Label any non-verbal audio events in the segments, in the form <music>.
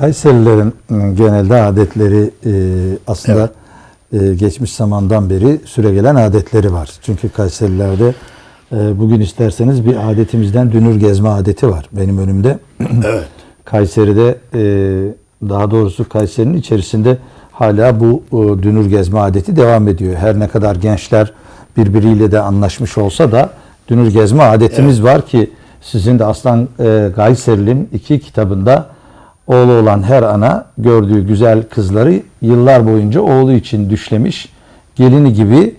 Kayserilerin ıı, genelde adetleri e, aslında e, geçmiş zamandan beri süregelen adetleri var. Çünkü Kayserilerde bugün isterseniz bir adetimizden dünür gezme adeti var benim önümde. <clears throat> Evet. Kayseri'de daha doğrusu Kayseri'nin içerisinde hala bu dünür gezme adeti devam ediyor. Her ne kadar gençler birbiriyle de anlaşmış olsa da dünür gezme adetimiz var ki sizin de Aslan Gayserili'nin iki kitabında oğlu olan her ana gördüğü güzel kızları yıllar boyunca oğlu için düşlemiş, gelini gibi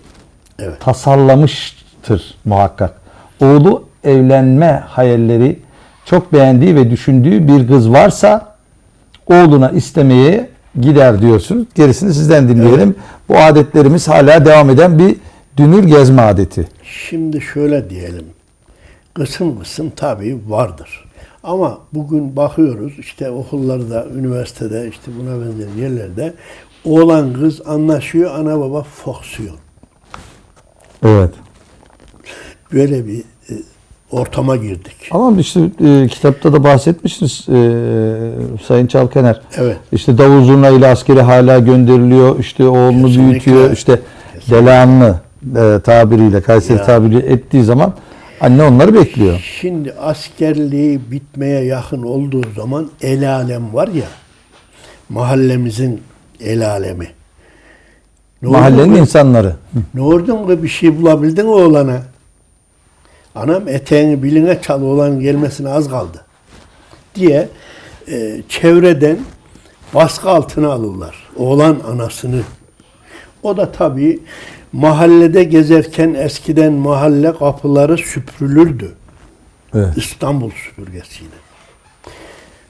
Evet. tasallamıştır muhakkak. Oğlu evlenme hayalleri çok beğendiği ve düşündüğü bir kız varsa oğluna istemeye gider diyorsunuz. Gerisini sizden dinleyelim. Bu adetlerimiz hala devam eden bir dünür gezme adeti. Şimdi şöyle diyelim. Kısım kısım tabii vardır. Ama bugün bakıyoruz işte okullarda, üniversitede, işte buna benzer yerlerde oğlan kız anlaşıyor, ana baba foksiyon. Evet. Böyle bir e, ortama girdik. Ama işte e, kitapta da bahsetmişsiniz e, Sayın Çalkener. Evet. İşte davul zurna ile askeri hala gönderiliyor. İşte oğlunu Kesinlikle. büyütüyor. İşte delanlı e, tabiriyle Kayseri Ya. tabiri ettiği zaman anne onları bekliyor. Şimdi askerliği bitmeye yakın olduğu zaman el alem var ya, mahallemizin el alemi. Ne Mahallenin kız? insanları. Ne ordun ki bir şey bulabildin oğlana? Anam eteğini biline çal oğlan gelmesine az kaldı. Diye e, çevreden baskı altına alırlar. Oğlan anasını. O da tabii mahallede gezerken eskiden mahalle kapıları süpürülürdü. Evet. İstanbul süpürgesiyle.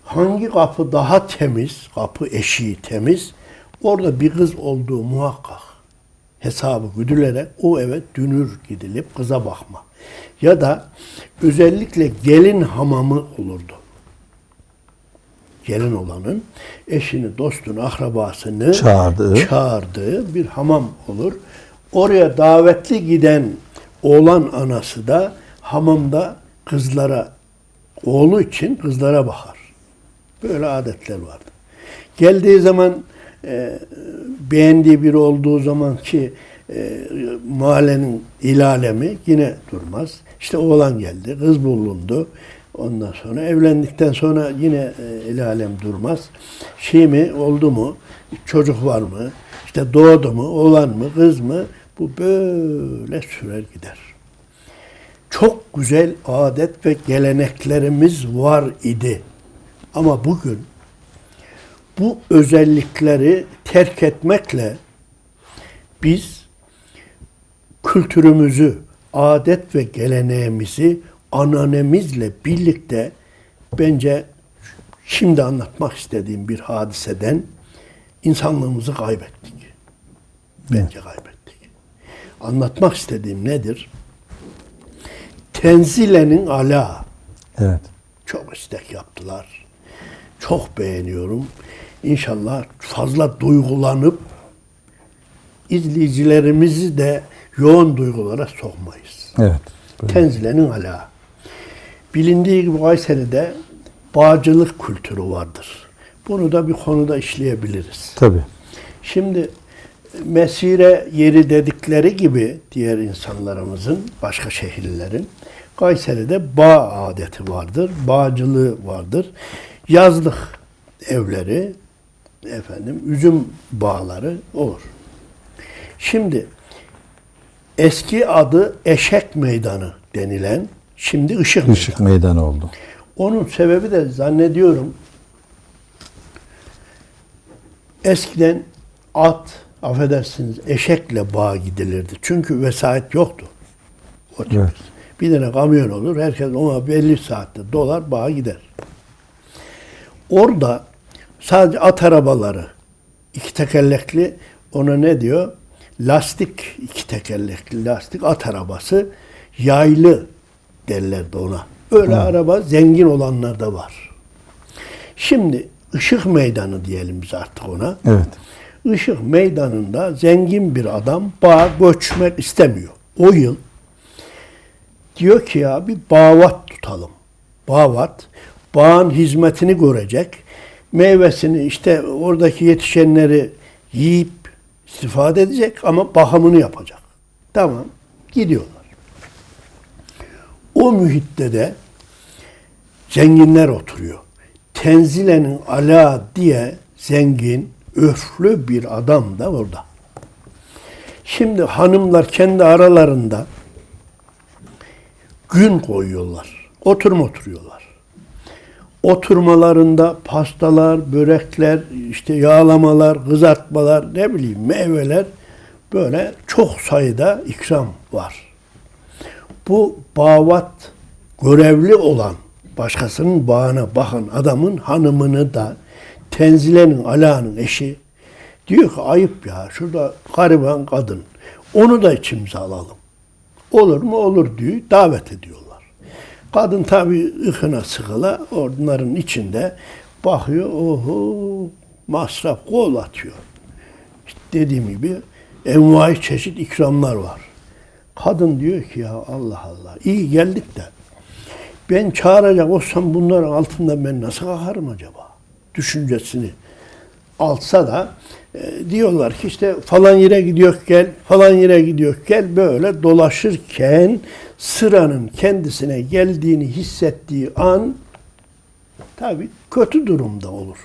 Hangi kapı daha temiz, kapı eşiği temiz, orada bir kız olduğu muhakkak hesabı güdülerek o eve dünür gidilip kıza bakma. Ya da özellikle gelin hamamı olurdu. Gelin olanın eşini, dostunu, akrabasını Çağırdığı. çağırdığı bir hamam olur. Oraya davetli giden oğlan anası da hamamda kızlara, oğlu için kızlara bakar. Böyle adetler vardı. Geldiği zaman e, beğendiği biri olduğu zaman ki e, mahallenin ilalemi yine durmaz. İşte oğlan geldi, kız bulundu. Ondan sonra evlendikten sonra yine e, el durmaz. Şey mi oldu mu? Çocuk var mı? İşte doğdu mu? Oğlan mı? Kız mı? Bu böyle sürer gider. Çok güzel adet ve geleneklerimiz var idi. Ama bugün bu özellikleri terk etmekle biz kültürümüzü, adet ve geleneğimizi ananemizle birlikte bence şimdi anlatmak istediğim bir hadiseden insanlığımızı kaybettik. Bence kaybettik. Anlatmak istediğim nedir? Tenzilenin ala. Evet. Çok istek yaptılar. Çok beğeniyorum. İnşallah fazla duygulanıp izleyicilerimizi de yoğun duygulara sokmayız. Evet. Tenzilenin ala. Bilindiği gibi Kayseri'de bağcılık kültürü vardır. Bunu da bir konuda işleyebiliriz. Tabii. Şimdi mesire yeri dedikleri gibi diğer insanlarımızın, başka şehirlerin Kayseri'de bağ adeti vardır, bağcılığı vardır. Yazlık evleri, efendim üzüm bağları olur. Şimdi eski adı Eşek Meydanı denilen şimdi Işık, Işık Meydanı. meydanı oldu. Onun sebebi de zannediyorum eskiden at, affedersiniz eşekle bağa gidilirdi. Çünkü vesayet yoktu. O. Evet. Bir tane kamyon olur, herkes ona belli saatte dolar bağa gider. Orada sadece at arabaları, iki tekerlekli, ona ne diyor? Lastik, iki tekerlekli lastik at arabası, yaylı derlerdi ona. Öyle araba zengin olanlarda var. Şimdi ışık meydanı diyelim biz artık ona. Evet. Işık meydanında zengin bir adam bağa göçmek istemiyor. O yıl diyor ki ya bir bağvat tutalım. Bağvat, bağın hizmetini görecek. meyvesini işte oradaki yetişenleri yiyip istifade edecek ama bakımını yapacak. Tamam. Gidiyorlar. O mühitte de zenginler oturuyor. Tenzile'nin ala diye zengin, öflü bir adam da orada. Şimdi hanımlar kendi aralarında gün koyuyorlar. Oturma oturuyorlar. Oturmalarında pastalar, börekler, işte yağlamalar, kızartmalar, ne bileyim meyveler böyle çok sayıda ikram var. Bu bavat görevli olan başkasının bağına bakan adamın hanımını da Tenzile'nin Ala'nın eşi diyor ki ayıp ya şurada gariban kadın onu da içimize alalım. Olur mu olur diyor davet ediyorlar. Kadın tabi ıkına sıkıla onların içinde bakıyor oho masraf kol atıyor. İşte dediğim gibi envai çeşit ikramlar var. Kadın diyor ki ya Allah Allah iyi geldik de ben çağıracak olsam bunların altında ben nasıl kalkarım acaba? Düşüncesini alsa da e, diyorlar ki işte falan yere gidiyor gel, falan yere gidiyor gel böyle dolaşırken sıranın kendisine geldiğini hissettiği an tabi kötü durumda olur.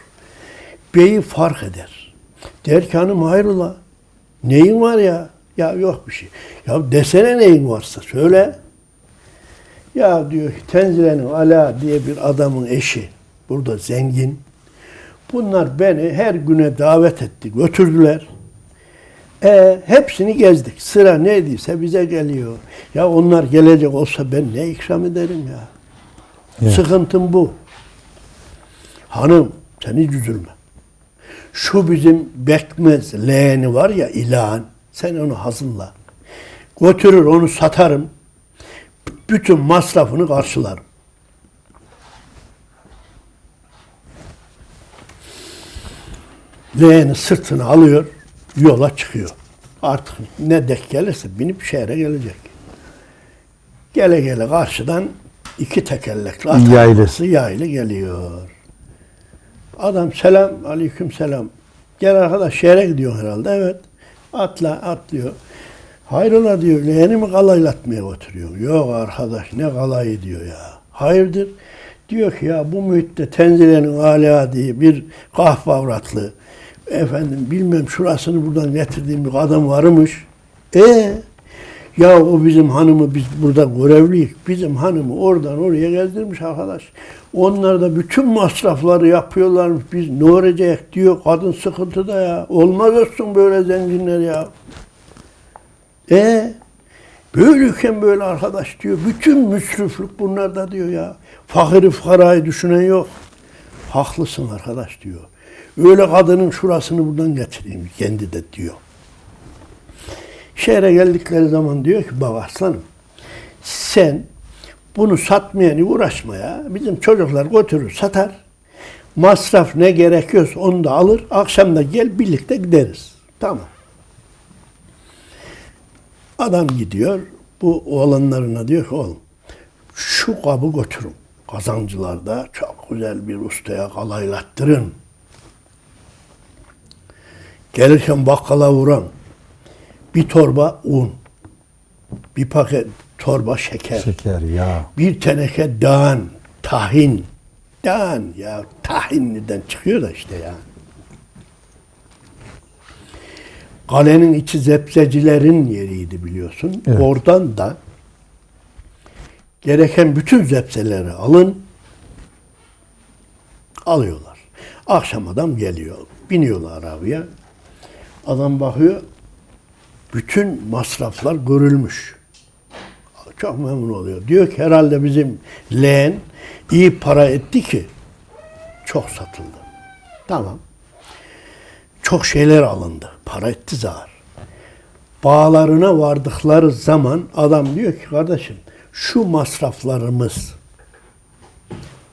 Beyi fark eder. Der ki hanım hayrola neyin var ya? Ya yok bir şey. Ya desene neyin varsa söyle. Ya diyor Tenzile'nin Ala diye bir adamın eşi burada zengin. Bunlar beni her güne davet etti, götürdüler. E, hepsini gezdik. Sıra neydiyse bize geliyor. Ya onlar gelecek olsa ben ne ikram ederim ya? Evet. Sıkıntım bu. Hanım sen hiç üzülme. Şu bizim bekmez leğeni var ya ilan. Sen onu hazırla. Götürür onu satarım. Bütün masrafını karşılarım. Leğeni sırtına alıyor, yola çıkıyor. Artık ne dek gelirse binip şehre gelecek. Gele gele karşıdan iki tekerlekli at Yaylı. yaylı geliyor. Adam selam, aleyküm selam. Gel arkadaş şehre gidiyor herhalde. Evet. Atla, atlıyor. Hayrola diyor, leğeni mi kalaylatmaya götürüyor? Yok arkadaş ne kalayı diyor ya. Hayırdır? Diyor ki ya bu mühitte Tenzile'nin Ala diye bir kahve avratlı efendim bilmem şurasını buradan getirdiğim bir adam varmış. E ya o bizim hanımı biz burada görevliyik. Bizim hanımı oradan oraya gezdirmiş arkadaş. Onlar da bütün masrafları yapıyorlarmış. Biz ne olacak diyor. Kadın sıkıntıda ya. Olmaz olsun böyle zenginler ya. E böyleyken böyle arkadaş diyor. Bütün müsriflik bunlarda diyor ya. Fakiri fukarayı düşünen yok. Haklısın arkadaş diyor. Öyle kadının şurasını buradan getireyim kendi de diyor. Şehre geldikleri zaman diyor ki baba aslanım sen bunu satmaya uğraşma ya. Bizim çocuklar götürür satar. Masraf ne gerekiyorsa onu da alır. Akşam da gel birlikte gideriz. Tamam. Adam gidiyor. Bu oğlanlarına diyor ki oğlum şu kabı götürün. Kazancılarda çok güzel bir ustaya kalaylattırın. Gelirken bakkala vuran bir torba un, bir paket torba şeker, Şeker, yağ. bir teneke dağın, tahin. Dağın ya tahinliden çıkıyor da işte ya. Kalenin içi zepsecilerin yeriydi biliyorsun. Evet. Oradan da gereken bütün zepseleri alın, alıyorlar. Akşam adam geliyor, biniyorlar arabaya. Adam bakıyor, bütün masraflar görülmüş. Çok memnun oluyor. Diyor ki herhalde bizim leğen iyi para etti ki çok satıldı. Tamam. Çok şeyler alındı. Para etti zar. Bağlarına vardıkları zaman adam diyor ki kardeşim şu masraflarımız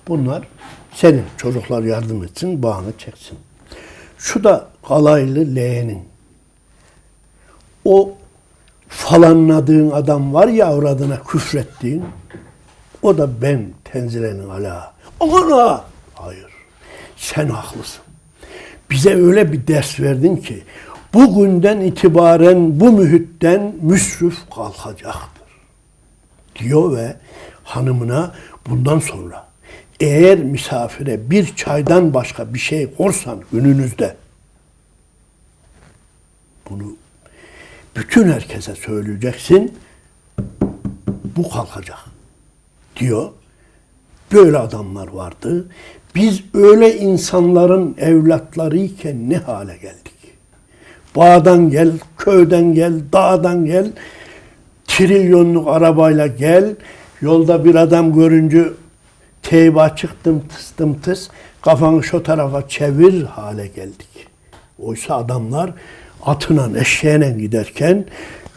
bunlar senin çocuklar yardım etsin, bağını çeksin. Şu da kalaylı leğenin. O falanladığın adam var ya avradına küfrettiğin, o da ben tenzilenin ala. Ana! Hayır. sen haklısın. Bize öyle bir ders verdin ki bugünden itibaren bu mühitten müsrif kalkacaktır. Diyor ve hanımına bundan sonra eğer misafire bir çaydan başka bir şey korsan gününüzde bunu bütün herkese söyleyeceksin. Bu kalkacak diyor. Böyle adamlar vardı. Biz öyle insanların evlatlarıyken ne hale geldik? Bağdan gel, köyden gel, dağdan gel, trilyonluk arabayla gel. Yolda bir adam görünce teybe açıktım tıstım tıs, kafanı şu tarafa çevir hale geldik. Oysa adamlar atına, eşeğine giderken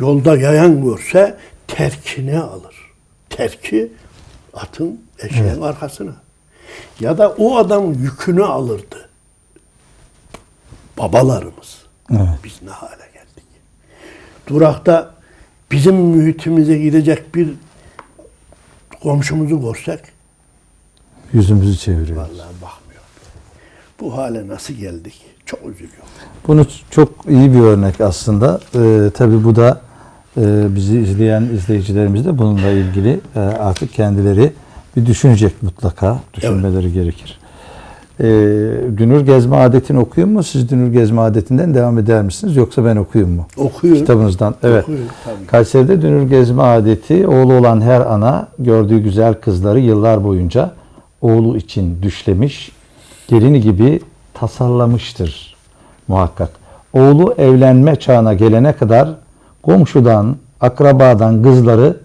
yolda yayan görse terkine alır. Terki atın eşeğin arkasına. Ya da o adam yükünü alırdı. Babalarımız. Evet. Biz ne hale geldik? Durakta bizim mühitimize gidecek bir komşumuzu görsek Yüzümüzü çeviriyor. vallahi bakmıyor. Bu hale nasıl geldik? Çok üzülüyor. Bunu çok iyi bir örnek aslında. Ee, tabii bu da e, bizi izleyen izleyicilerimiz de bununla ilgili e, artık kendileri bir düşünecek mutlaka. Düşünmeleri gerekir. Ee, dünür gezme adetini okuyun mu? Siz dünür gezme adetinden devam eder misiniz? Yoksa ben okuyayım mu? Okuyor. Kitabınızdan. Evet. Okuyor, tabii. Kayseri'de dünür gezme adeti oğlu olan her ana gördüğü güzel kızları yıllar boyunca oğlu için düşlemiş, gelini gibi tasarlamıştır muhakkak. Oğlu evlenme çağına gelene kadar komşudan, akrabadan kızları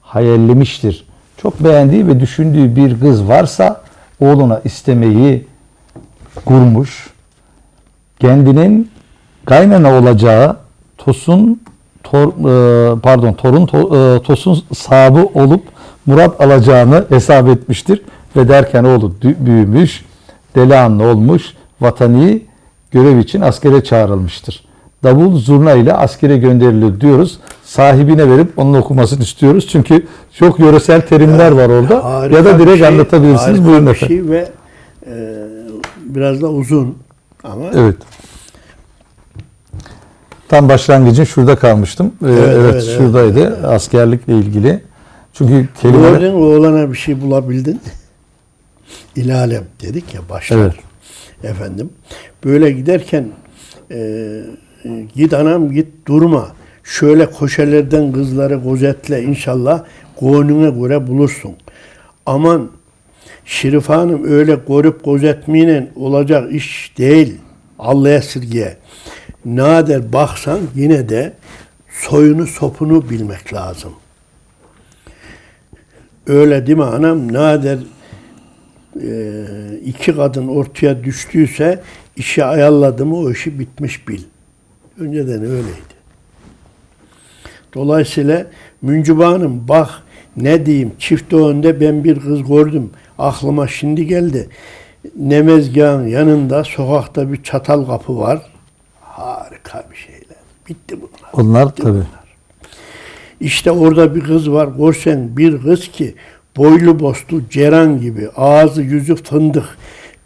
hayallemiştir. Çok beğendiği ve düşündüğü bir kız varsa oğluna istemeyi kurmuş. Kendinin kaynana olacağı Tosun tor, e, pardon torun to- e, Tosun sahibi olup Murat alacağını hesap etmiştir ve derken oğlu büyümüş, delihanlı olmuş, vatani görev için askere çağrılmıştır. Davul zurna ile askere gönderilir diyoruz. Sahibine verip onun okumasını istiyoruz. Çünkü çok yöresel terimler var orada. Ya da direkt şey, anlatabilirsiniz. Buyurun bir efendim. şey ve e, biraz da uzun ama Evet. Tam başlangıcın şurada kalmıştım. Ee, evet, Evet, evet, şuradaydı. Askerlikle ilgili. Çünkü kelime oğlana bir şey bulabildin. İlalem dedik ya başlar. Evet. Efendim. Böyle giderken e, git anam git durma. Şöyle koşelerden kızları gözetle inşallah koynuna göre bulursun. Aman Şerif Hanım öyle görüp gözetmeyle olacak iş değil. Allah esirge. Nadir baksan yine de soyunu sopunu bilmek lazım. Öyle değil mi anam? Nadir e, iki kadın ortaya düştüyse işi ayarladı mı o işi bitmiş bil. Önceden öyleydi. Dolayısıyla Müncüba Hanım bak ne diyeyim çift önde ben bir kız gördüm. Aklıma şimdi geldi. Nemezgahın yanında sokakta bir çatal kapı var. Harika bir şeyler. Bitti bunlar. onlar Bitti tabii. bunlar. İşte orada bir kız var. Görsen bir kız ki boylu boslu ceran gibi, ağzı yüzü fındık,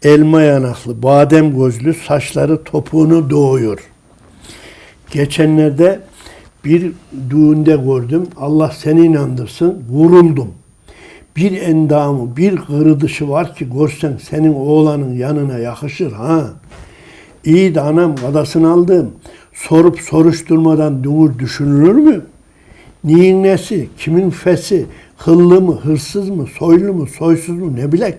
elma yanaklı, badem gözlü, saçları topuğunu doğuyor. Geçenlerde bir düğünde gördüm. Allah seni inandırsın. Vuruldum. Bir endamı, bir kırıdışı var ki görsen senin oğlanın yanına yakışır ha. İyi de anam kadasını aldım. Sorup soruşturmadan dünür düşünülür mü? Neyin kimin fesi, hıllı mı, hırsız mı, soylu mu, soysuz mu ne bilek.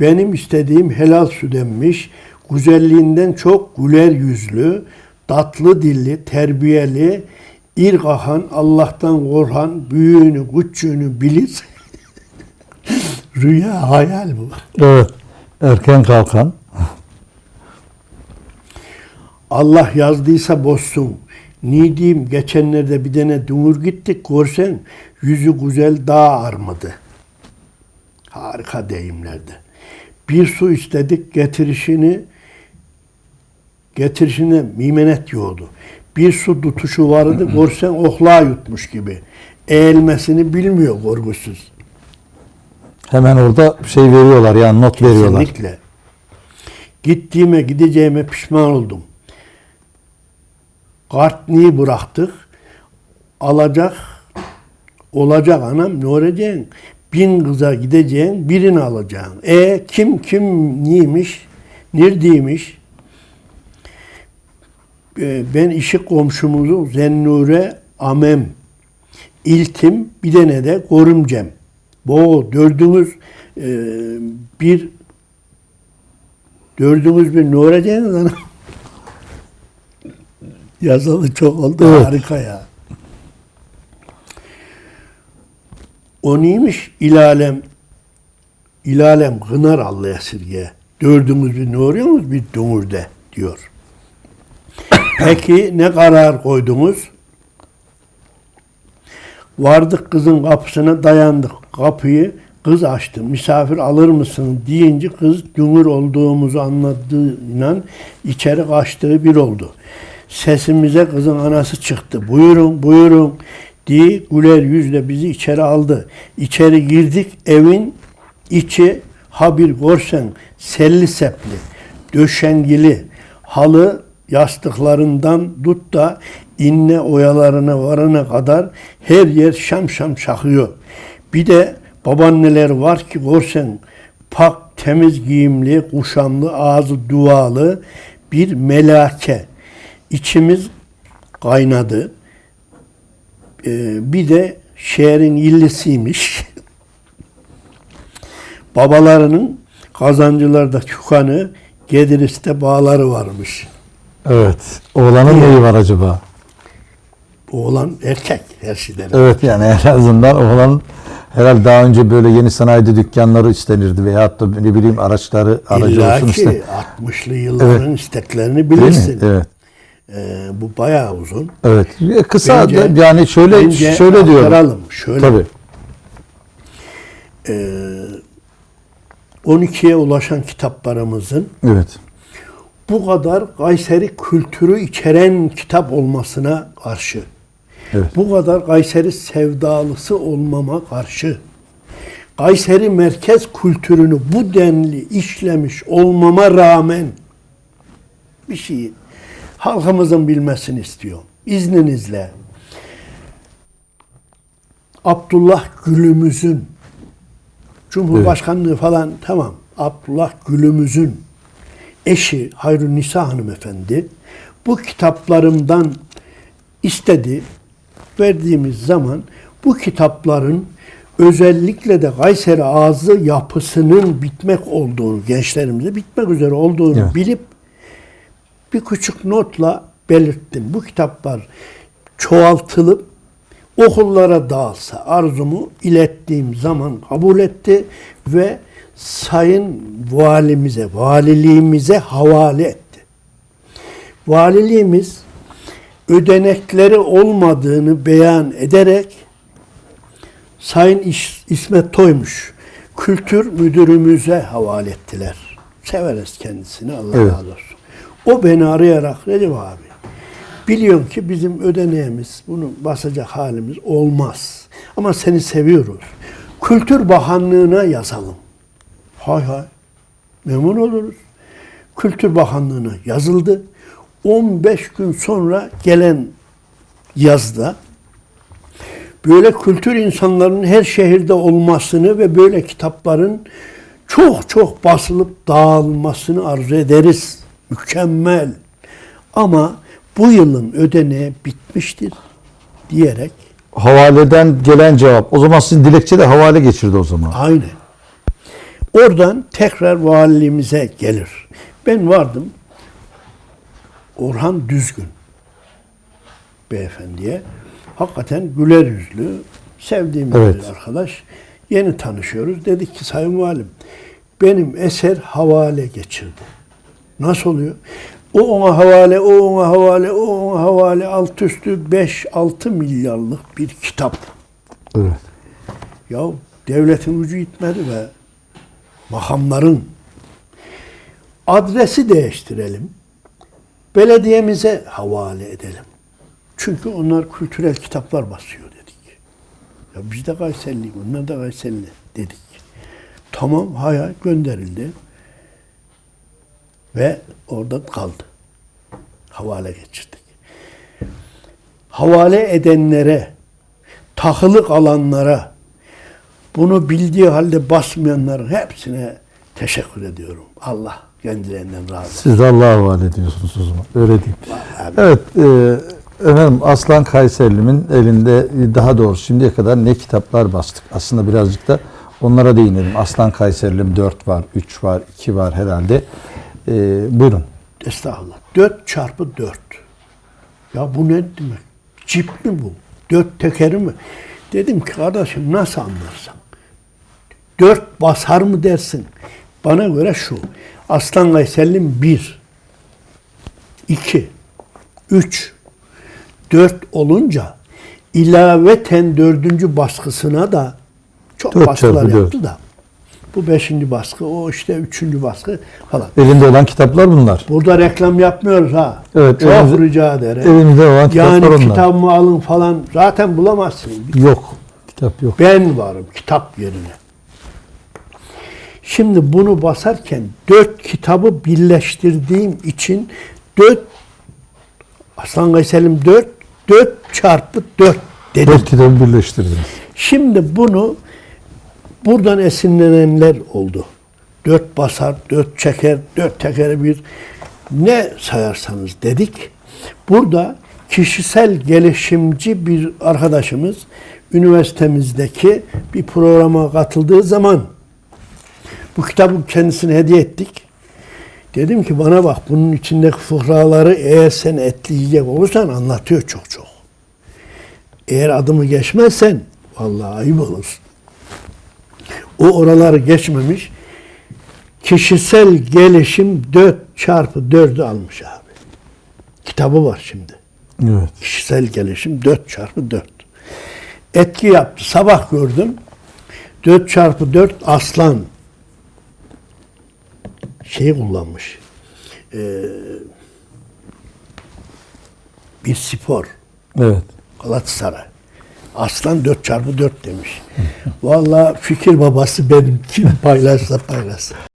Benim istediğim helal südenmiş, güzelliğinden çok güler yüzlü, tatlı dilli, terbiyeli, irgahan, Allah'tan korhan, büyüğünü, küçüğünü bilir. <laughs> Rüya, hayal bu. Evet. Erken kalkan. Allah yazdıysa bozsun. Ni diyeyim geçenlerde bir tane dünür gittik görsen yüzü güzel dağ armadı. Harika deyimlerdi. Bir su istedik getirişini getirişine mimenet yoğdu. Bir su tutuşu vardı <clears throat> görsen ohlağı yutmuş gibi. Eğilmesini bilmiyor görgüsüz. Hemen orada şey veriyorlar yani not veriyorlar. Kesinlikle. Gittiğime gideceğime pişman oldum. Kartniyi bıraktık. Alacak olacak anam ne olacaksın? Bin kıza gideceksin, birini alacaksın. E kim kim neymiş, neredeymiş? E, ben işi komşumuzu Zennure Amem, İltim, bir tane de Korumcem. Bu dördünüz e, bir dördünüz bir ne olacaksınız anam? Yazılı çok oldu. Evet. Harika ya. O neymiş? İlalem İlalem gınar Allah esirge. Dördümüz bir ne oluyorsunuz? Bir dumurde diyor. Peki ne karar koydunuz? Vardık kızın kapısına dayandık. Kapıyı kız açtı. Misafir alır mısın deyince kız dünür olduğumuzu anladığıyla içeri kaçtığı bir oldu. Sesimize kızın anası çıktı. Buyurun buyurun diye güler yüzle bizi içeri aldı. İçeri girdik evin içi ha bir görsen selli sepli, döşengili, halı yastıklarından tut da inne oyalarına varana kadar her yer şam şam çakıyor. Bir de babaanneler var ki görsen pak, temiz giyimli, kuşamlı, ağzı dualı bir melake. İçimiz kaynadı. Ee, bir de şehrin illisiymiş. <laughs> Babalarının kazancılarda tükanı, Gediris'te bağları varmış. Evet. Oğlanın neyi var acaba? Oğlan erkek her şeyden. Evet yani en azından oğlan herhalde daha önce böyle yeni sanayide dükkanları istenirdi veyahut da ne bileyim araçları aracı İlla olsun ki işte. 60'lı yılların isteklerini Değil bilirsin. Evet. Ee, bu bayağı uzun. Evet. E, Kısa Bence- da yani şöyle Bence şöyle diyorum. Şöyle. Tabii. 12'ye ulaşan kitaplarımızın Evet. bu kadar Kayseri kültürü içeren kitap olmasına karşı, Evet. bu kadar Kayseri sevdalısı olmama karşı, Kayseri merkez kültürünü bu denli işlemiş olmama rağmen bir şeyi halkımızın bilmesini istiyorum. İzninizle Abdullah Gül'ümüzün Cumhurbaşkanlığı falan tamam. Abdullah Gül'ümüzün eşi Hayrun Nisa hanımefendi bu kitaplarımdan istedi. Verdiğimiz zaman bu kitapların özellikle de Kayseri ağzı yapısının bitmek olduğunu, gençlerimize bitmek üzere olduğunu Evet. bilip bir küçük notla belirttim. Bu kitaplar çoğaltılıp okullara dağılsa arzumu ilettiğim zaman kabul etti ve sayın valimize, valiliğimize havale etti. Valiliğimiz ödenekleri olmadığını beyan ederek Sayın İş- İsmet Toymuş kültür müdürümüze havale ettiler. Severiz kendisini Allah Evet. razı olsun. O beni arayarak Recep abi biliyorum ki bizim ödeneğimiz bunu basacak halimiz olmaz. Ama seni seviyoruz. Kültür Bakanlığı'na yazalım. Hay hay. Memnun oluruz. Kültür Bakanlığı'na yazıldı. 15 gün sonra gelen yazda böyle kültür insanlarının her şehirde olmasını ve böyle kitapların çok çok basılıp dağılmasını arzu ederiz. Mükemmel. Ama bu yılın ödeneği bitmiştir diyerek Havaleden gelen cevap. O zaman sizin dilekçe de havale geçirdi o zaman. Aynen. Oradan tekrar valiliğimize gelir. Ben vardım. Orhan Düzgün beyefendiye. Hakikaten güler yüzlü, sevdiğim Evet. bir arkadaş. Yeni tanışıyoruz. Dedik ki Sayın Valim, benim eser havale geçirdi. Nasıl oluyor? O ona havale, o ona havale, o ona havale alt üstü 5-6 milyarlık bir kitap. Evet. Ya devletin gücü yetmedi ve makamların adresi değiştirelim. Belediyemize havale edelim. Çünkü onlar kültürel kitaplar basıyor dedik. Ya biz de Kayserili, onlar da Kayserili dedik. Tamam, hay hay gönderildi. Ve orada kaldı. Havale geçirdik. Havale edenlere, takılık alanlara, bunu bildiği halde basmayanların hepsine teşekkür ediyorum. Allah kendilerinden razı olsun. Siz de Allah'a havale ediyorsunuz o zaman. Öyle değil. Abi. Evet. E, efendim Aslan Kayserili'min elinde daha doğrusu şimdiye kadar ne kitaplar bastık. Aslında birazcık da onlara değinelim. Aslan Kayserilim 4 var, 3 var, 2 var herhalde. E, buyurun. Estağfurullah. 4 çarpı 4. Ya bu ne demek? Cip mi bu? Dört tekeri mi? Dedim ki kardeşim nasıl anlarsan? Dört basar mı dersin? Bana göre şu. Aslan Kayserlim 1, 2, 3, 4 olunca ilaveten dördüncü baskısına da çok Dört baskılar dört. yaptı da. Bu beşinci baskı, o işte üçüncü baskı falan. Elinde olan kitaplar bunlar. Burada reklam yapmıyoruz ha. Evet, Çok elimize- rica ederim. Elimizde olan kitaplar yani onlar. kitabımı alın falan zaten bulamazsın. Yok. Kitap yok. Ben varım kitap yerine. Şimdi bunu basarken dört kitabı birleştirdiğim için dört Aslan Kayserim dört, dört çarpı dört dedim. Dört kitabı birleştirdiniz. Şimdi bunu buradan esinlenenler oldu. Dört basar, dört çeker, dört tekeri bir ne sayarsanız dedik. Burada kişisel gelişimci bir arkadaşımız üniversitemizdeki bir programa katıldığı zaman bu kitabı kendisine hediye ettik. Dedim ki bana bak bunun içindeki fıkraları eğer sen etleyecek olursan anlatıyor çok çok. Eğer adımı geçmezsen vallahi ayıp olur. O oraları geçmemiş. Kişisel gelişim 4 çarpı 4'ü almış abi. Kitabı var şimdi. Evet. Kişisel gelişim 4 çarpı 4. Etki yaptı. Sabah gördüm. 4 çarpı 4 aslan şey kullanmış. Ee, bir spor. Evet. Galatasaray. Aslan 4 çarpı 4 demiş. Vallahi fikir babası benim. Kim paylaşsa paylaşsın.